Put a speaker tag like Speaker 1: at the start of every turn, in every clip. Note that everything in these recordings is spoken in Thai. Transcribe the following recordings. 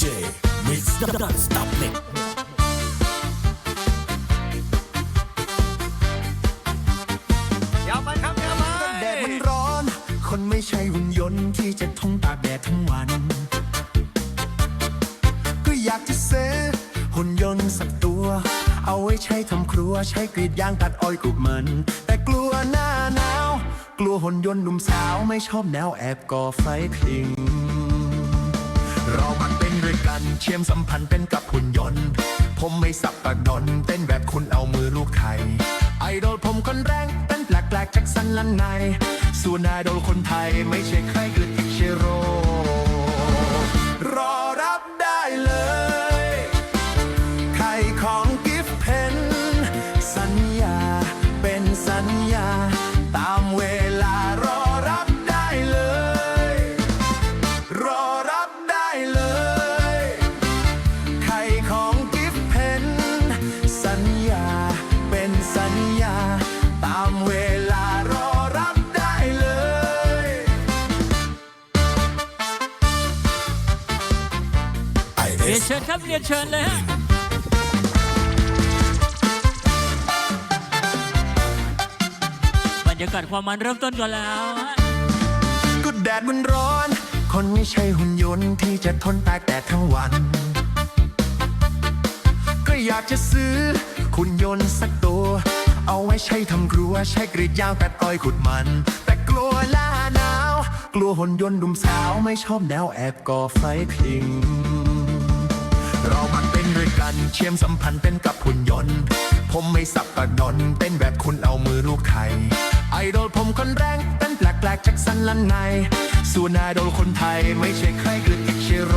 Speaker 1: DJ Mix Don't Stop It
Speaker 2: ยาวไปครับยาวไป
Speaker 3: แดดมันร้อน คนไม่ใช่หุ่นยนต์ที่จะทนตากแดดทั้งวัน ก็อยากจะซื้อหุ่นยนต์สักตัว เอาไว้ใช้ทำครัวใช้กรีดยางตัดอ้อยกลูกมัน แต่กลัวหน้าหนาว กลัวหุ่นยนต์หนุ่มสาวไม่ชอบแนวแอบก่อไฟพิงเรามันเป็ นด้วยกันเชื่อมสัมพันธ์เป็นกับหุ่นยนต์ ผมไม่สับปะดนเต้นแบบคุณเอามือลูกไข่ไอดอลผมคนแรงเต้นแปลกๆจากสันลันในส่วนไอดอลคนไทยไม่ใช่ใครคือทิกเชโรรอรับได้เลยไข่ของกิฟเพนสัญญาเป็นสัญญา
Speaker 4: ครับเรียนเชิญเลยฮะบรรยากาศความมันเริ่มต้นก่อนแล้วฮะ
Speaker 3: ก็แดดมันร้อน คนไม่ใช่หุ่นยนต์ที่จะทนตากแดดทั้งวัน ก็อยากจะซื้อหุ่นยนต์สักตัว เอาไว้ใช้ทำครัวใช้กรีดยางตัดอ้อยขุดมัน แต่กลัวหน้าหนาว กลัวหุ่นยนต์หนุ่มสาวไม่ชอบแนวแอบก่อไฟพิง เรามันเป็นด้วยกันเชื่อมสัมพันธ์เป็นกับหุ่นยนต์ ผมไม่สับปะดนเต้นแบบคุณเอามือลูกไข่ไอดอลผมคนแรงเต้นแปลกๆจากสันลันในส่วนไอดอลคนไทยไม่ใช่ใครคืออิชิโร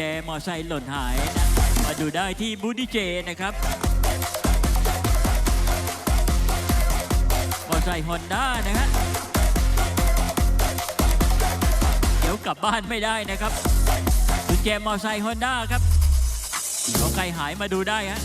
Speaker 5: แจมอไซค์หล่นหาย มาดูได้ที่บูดีเจนะค
Speaker 4: รับ มอไซค์ฮอนด้านะฮะเดี๋ยว
Speaker 2: กลับบ้านไม่ได้นะครับกุญแจมอไซค์ฮอนด้าครับของใครหายมาดูได้ฮะ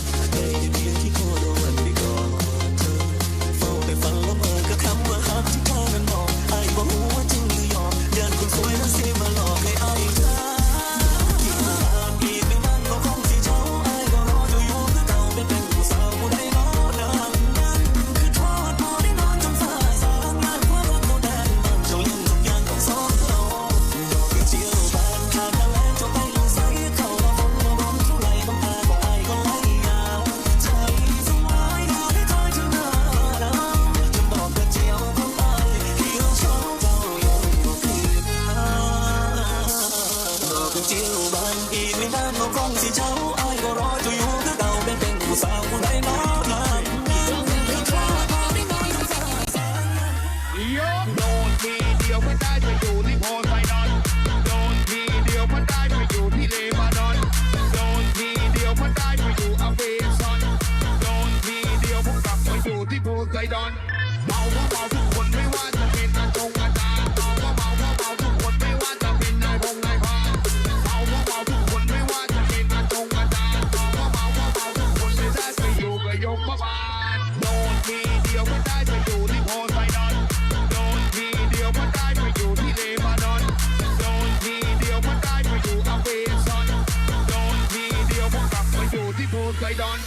Speaker 6: ไว้ดอน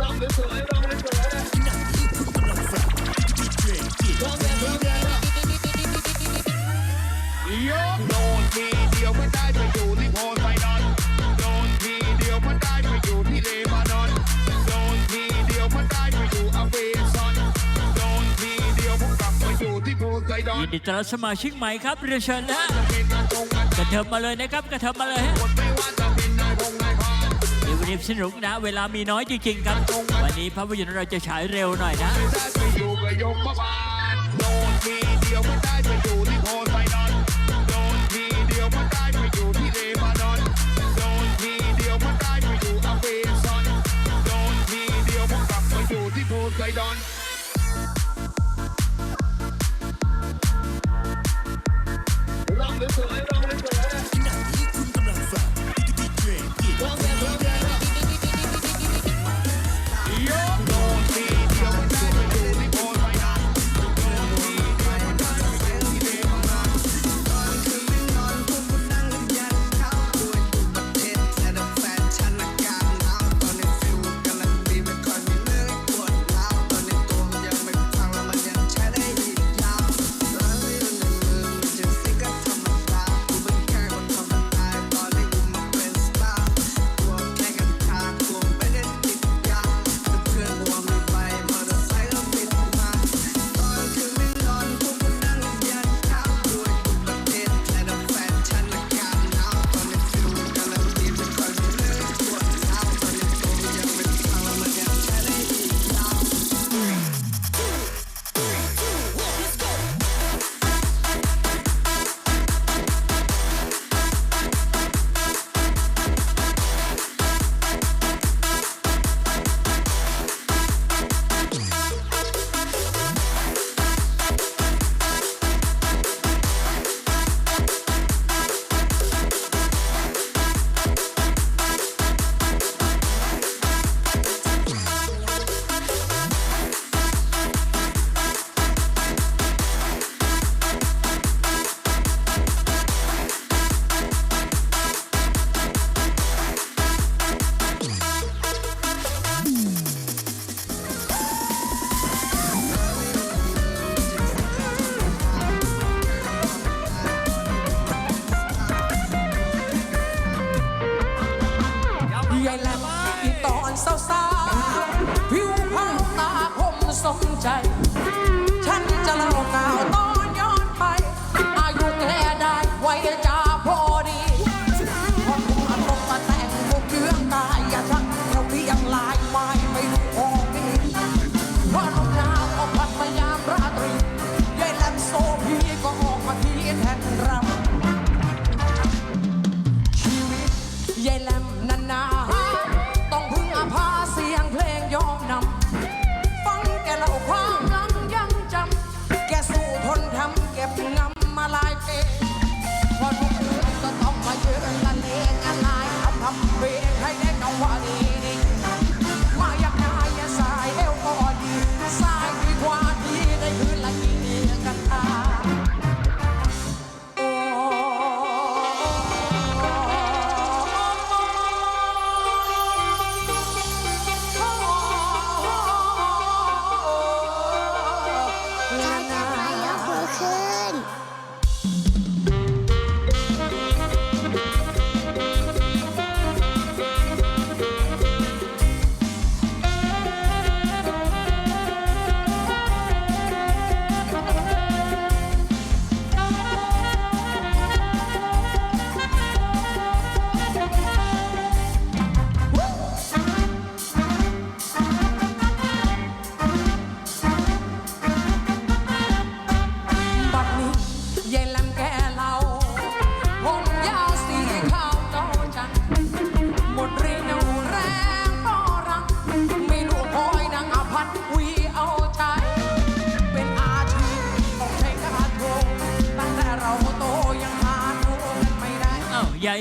Speaker 6: รำ
Speaker 5: ยรำ
Speaker 1: นที่เดี
Speaker 5: ยวมัได้ไปอยู่ที่โพไซดอนโดนทีเดียวมัได้ไปอยู่ที่เลบานอนโดนทีเดียวมัได้ไปอยู่อเวซอนโดนทีเดียวผมกลับมาอยู่ที่โพไซดอน
Speaker 2: ยินดีต้อนรับสมาชิกใหม่ครับเรียนเชิญนะ
Speaker 5: ระ
Speaker 2: เถิบมาเลยนะครับกระเถิบมาเลยฮะ
Speaker 5: เดี
Speaker 2: วันนี้สนุกนะ เวลามีน้อยจริงๆครับ วันนี้ภาพยนตร์เราจะฉายเร็วหน่อยนะ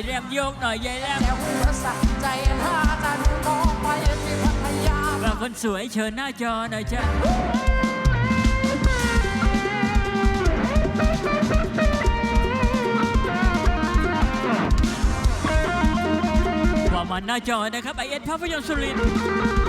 Speaker 7: แรมโยกห
Speaker 5: น่อยยายแรม
Speaker 8: แต่หัวสักใจถ้าจะดูมองไปที่พัทยา
Speaker 5: ว่าคนสวยเชิญหน้าจอหน่อยจ้ะว่ามันหน้าจอนะครับไอเอ็นภาพยนตร์สุรินทร์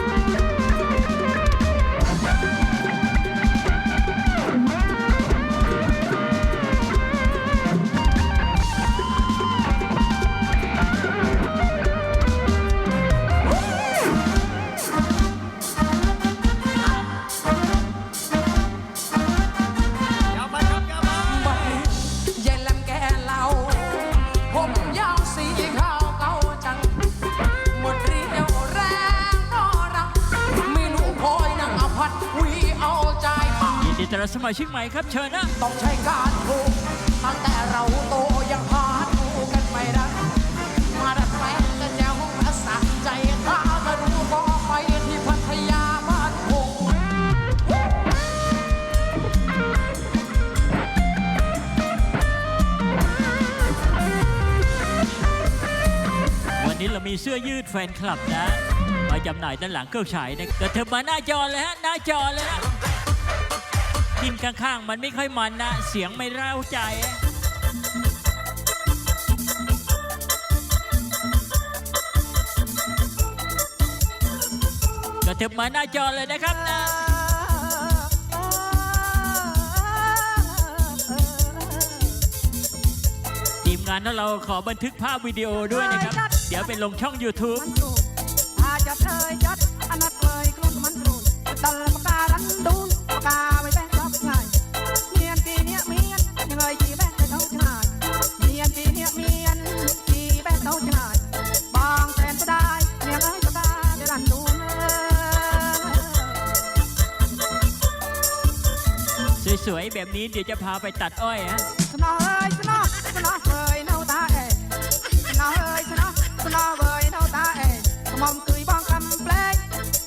Speaker 8: อน
Speaker 5: รับสมาชิกใหม่ครับเชิญนะ
Speaker 8: ต้องใช้การผูกตั้งแต่เราโตยังพาดูกันไม่ได้มาดัดแปลงกันแจวภาษาใจถ้าจะดูก็ไปที่พัทยาบ้านผม
Speaker 5: วันนี้เรามีเสื้อยืดแฟนคลับนะมาจำหน่ายด้านหลังเครื่องฉายนะกระเถิบมาหน้าจอเลยฮะหน้าจอเลยนะ กินข้างๆ มันไม่ค่อยมันนะ เสียงไม่เร้าใจ กระเถิบมาหน้าจอเลยนะครับนะทีมงานของเราขอบันทึกภาพวิดีโอด้วยนะครับ เดี๋ยวไปลงช่อง YouTube
Speaker 9: แบบนี้เดี๋ยว
Speaker 5: จะพาไปตัดอ้อยฮะ
Speaker 9: สนอเอ้ยสนอสนอเอ้ยเนาตาเอ้ยสนอเอ้ยสนอสนอเอ้ยเนาตาเอ้ยกระหม่อมคุยบ้องกำแปลง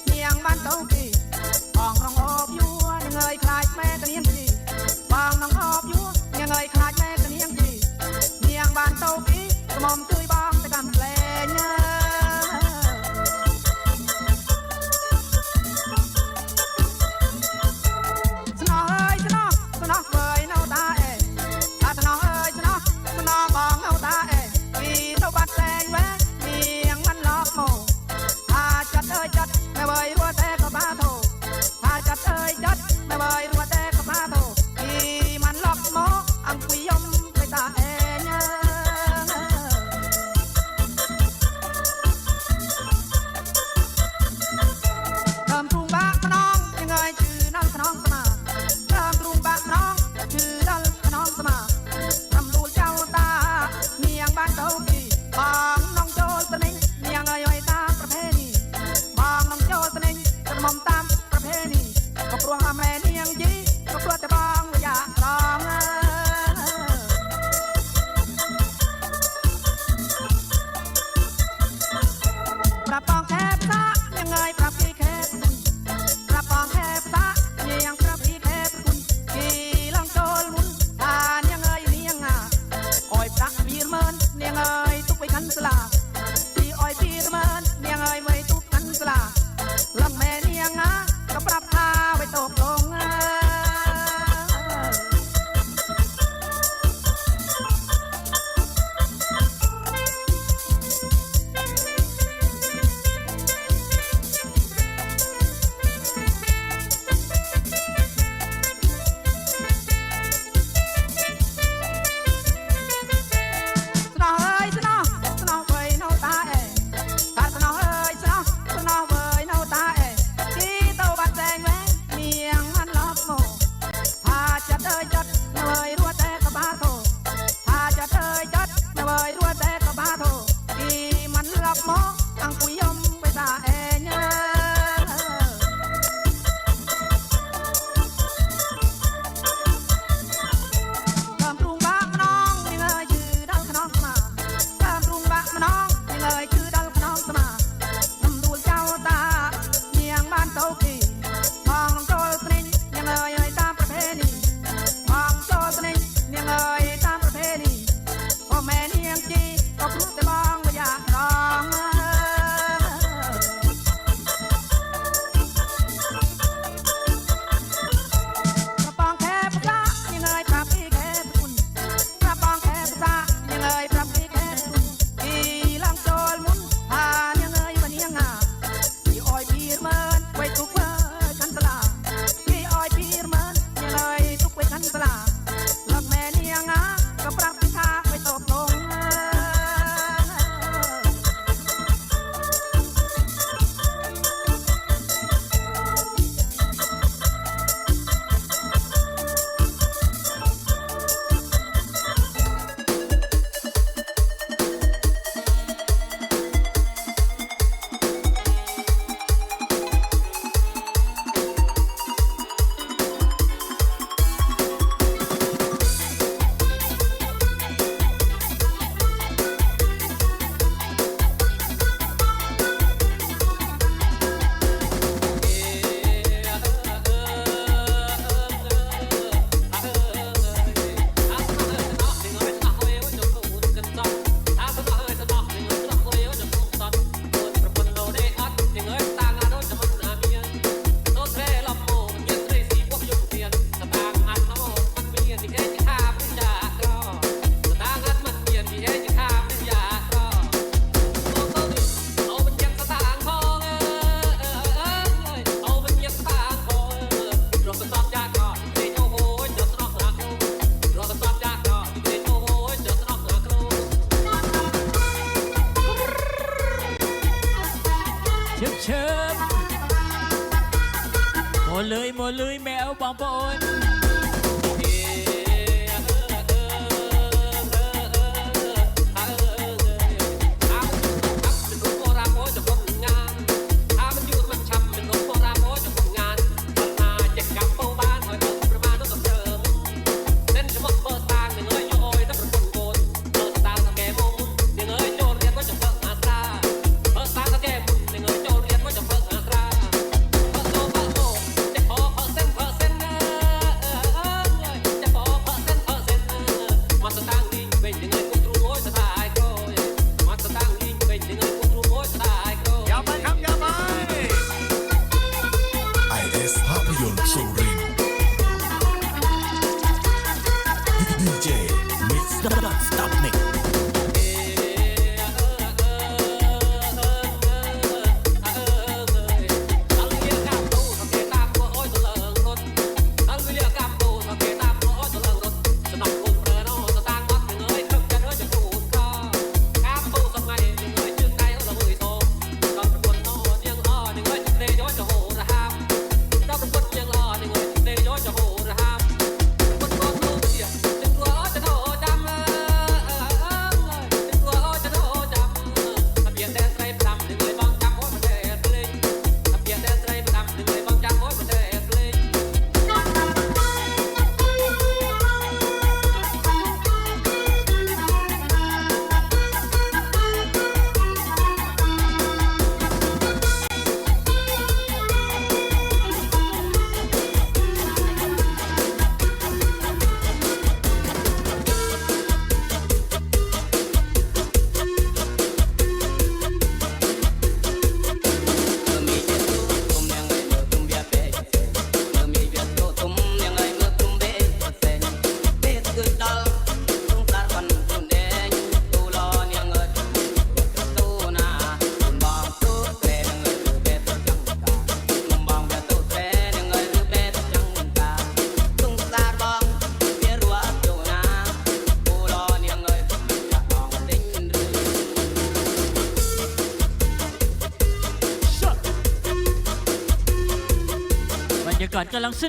Speaker 9: เมียงบ้านเต้าปีบ้องรองอบยัวยังเอ้ยคลายแม่กระเนียงจีบ้องน้องอบยัวยังเอ้ยคลายแม่กระเนียงจีเมียงบ้านเต้าปีกระหม่อมคุยบ้อง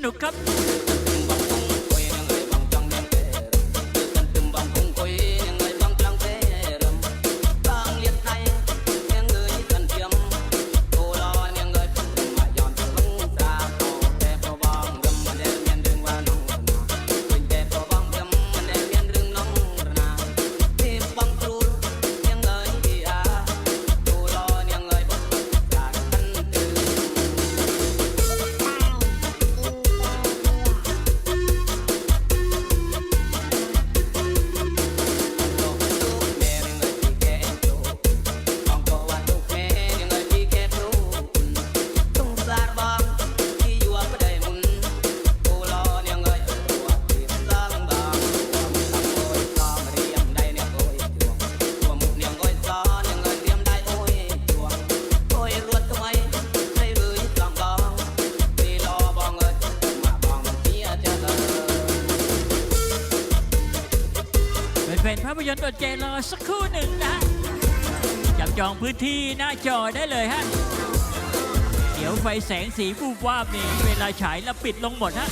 Speaker 9: ากา พื้นที่
Speaker 5: หน้าจอได้เลยฮะ เดี๋ยวไฟแสงสีบูบวาบนี่เวลาฉายแล้วปิดลงหมดฮะ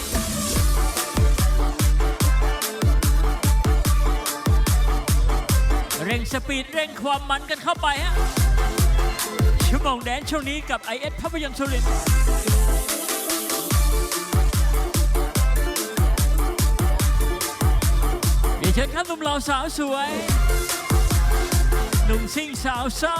Speaker 5: เร่งสปีดเร่งความมันกันเข้าไปฮะ ชั่วโมงแดนช่วงนี้กับ IS ภาพยนตร์สุรินทร์เดี๋ยวเชิญครับหนุ่มหล่อสาวสวย หนุ่มซิ่งสาวซ่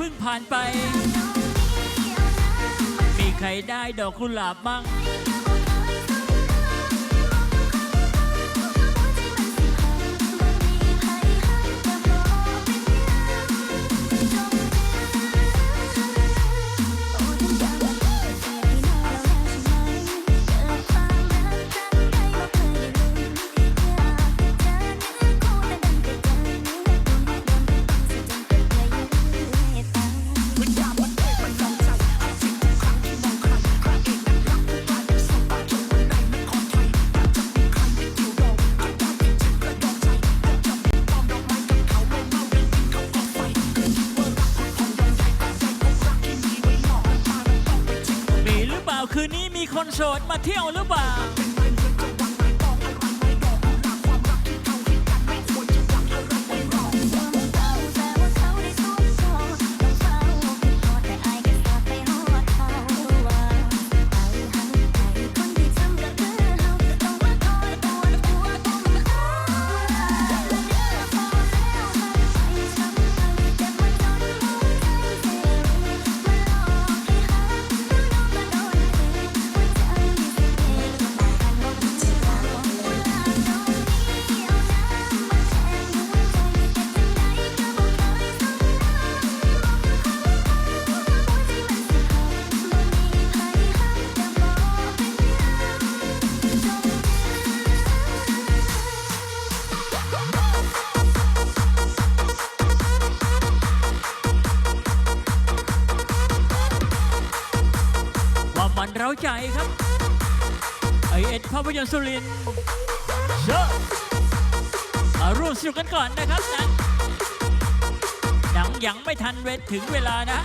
Speaker 4: พิ่งผ่านไป มีใครได้ดอกกุหลาบบ้าง มาเที่ยวหรือเปล่า ยนตร์สุรินทร์เชิญมาร่วมสนุกกันก่อนนะครับนะหนังยังไม่ทันเวทถึงเวลานะ